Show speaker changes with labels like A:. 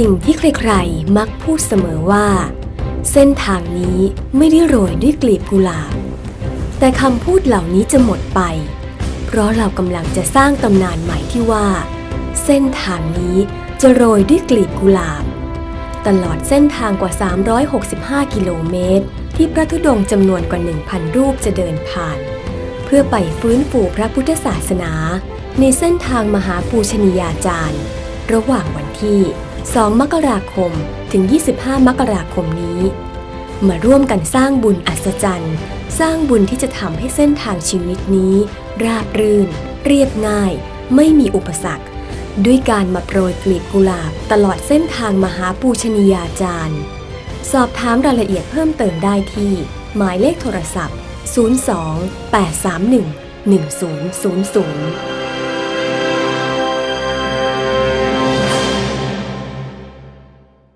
A: สิ่งที่ใครๆ มักพูดเสมอว่า เส้นทางนี้ไม่ได้โรยด้วยกลีบกุหลาบ แต่คำพูดเหล่านี้จะหมดไป เพราะเรากำลังจะสร้างตำนานใหม่ที่ว่า เส้นทางนี้จะโรยด้วยกลีบกุหลาบ ตลอดเส้นทางกว่า 365 กิโลเมตร ที่พระธุดงค์จำนวนกว่า 1,000 รูปจะเดินผ่าน เพื่อไปฟื้นฟูพระพุทธศาสนา ในเส้นทางมหาปูชนียาจารย์ ระหว่างวันที่ 2 มกราคม ถึง 25 มกราคมนี้ มาร่วมกันสร้างบุญอัศจรรย์ สร้างบุญที่จะทำให้เส้นทางชีวิตนี้ ราบรื่น เรียบง่าย ไม่มีอุปสรรค ด้วยการมาโปรยกลีบกุหลาบตลอดเส้นทางมหาปูชนียาจารย์ สอบถามรายละเอียดเพิ่มเติมได้ที่ หมายเลขโทรศัพท์ 02 831 1000